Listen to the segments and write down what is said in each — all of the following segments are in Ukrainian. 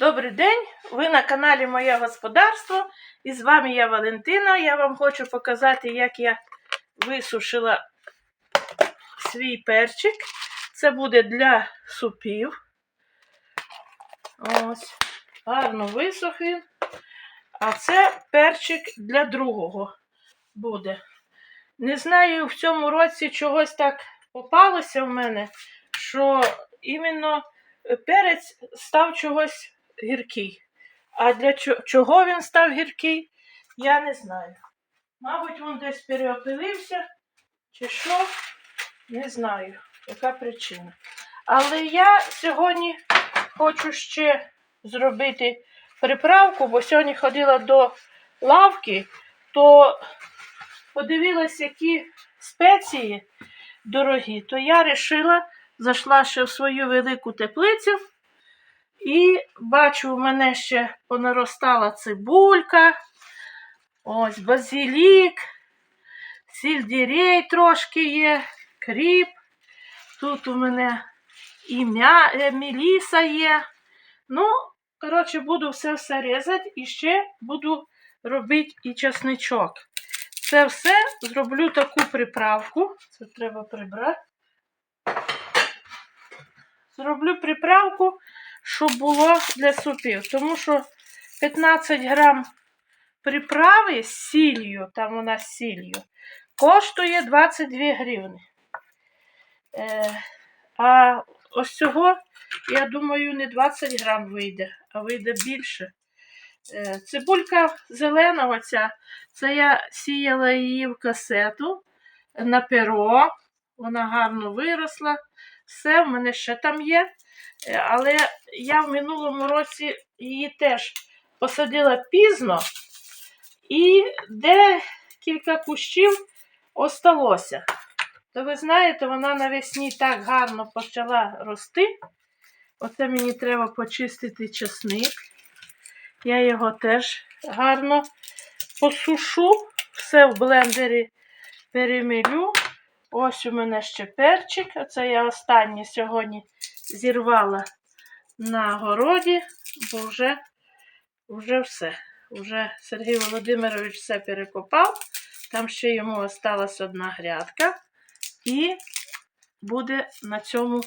Добрий день! Ви на каналі Моє Господарство. І з вами я Валентина. Я вам хочу показати, як я висушила свій перчик. Це буде для супів. Ось, гарно висох він. А це перчик для другого буде. Не знаю, в цьому році чогось так попалося в мене, що іменно перець став чогось гіркий. А для чого він став гіркий, я не знаю. Мабуть, він десь переопилився, чи що, не знаю, яка причина. Але я сьогодні хочу ще зробити приправку, бо сьогодні ходила до лавки, то подивилась, які спеції дорогі, то я вирішила, зайшла ще в свою велику теплицю. І бачу, у мене ще понаростала цибулька, ось базилік, сільдірей трошки є, кріп. Тут у мене і м'я, е, меліса є. Ну, коротше, буду все все різати і ще буду робити і чесничок. Це все зроблю таку приправку. Це треба прибрати. Зроблю приправку щоб було для супів. Тому що 15 грам приправи з сіллю, там у нас сіллю, коштує 22 гривни. Е, а ось цього, я думаю, не 20 грам вийде, а вийде більше. Е, цибулька зелена, оця, це я сіяла її в касету на перо. Вона гарно виросла. Все, в мене ще там є. Е, Але я в минулому році її теж посадила пізно, і декілька кущів осталося. То ви знаєте, вона навесні так гарно почала рости. Оце мені треба почистити чесник. Я його теж гарно посушу, все в блендері перемілю. Ось у мене ще перчик. Оце я останній сьогодні зірвала на городі, бо вже, вже все. Вже Сергій Володимирович все перекопав. Там ще йому осталась одна грядка. І буде на цьому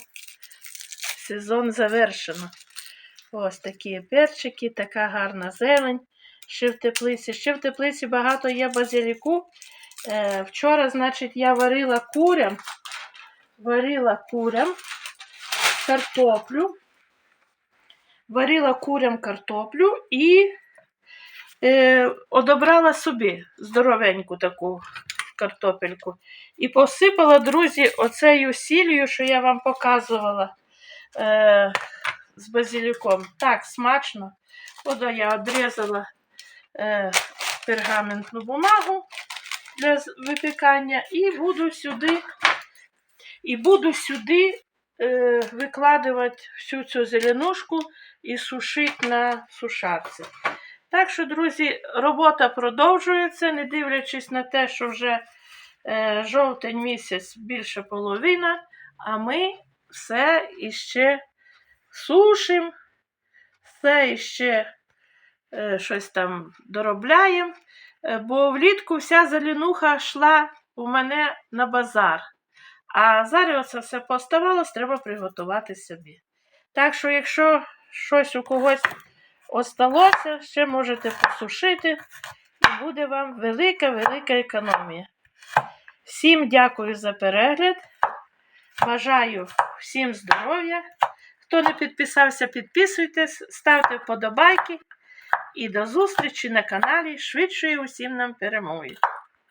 сезон завершено. Ось такі перчики, така гарна зелень. Ще в теплиці. Ще в теплиці багато є базиліку. Е, вчора, значить, я варила курям, варила курям картоплю, варила курям картоплю і е, одобрала собі здоровеньку таку картопельку. І посипала, друзі, оцею сіллю, що я вам показувала е, з базиліком. Так, смачно. От я відрізала е, пергаментну бумагу для випікання і буду сюди, і буду сюди е, викладувати всю цю зеленушку і сушити на сушарці. Так що, друзі, робота продовжується, не дивлячись на те, що вже е, жовтень місяць більше половина, а ми все іще сушимо, все іще щось там доробляємо. Е, Бо влітку вся зеленуха йшла у мене на базар. А зараз це все поставалось, треба приготувати собі. Так що, якщо щось у когось осталося, ще можете посушити, і буде вам велика-велика економія. Всім дякую за перегляд. Бажаю всім здоров'я. Хто не підписався, підписуйтесь, ставте вподобайки. І до зустрічі на каналі. Швидшої усім нам перемоги!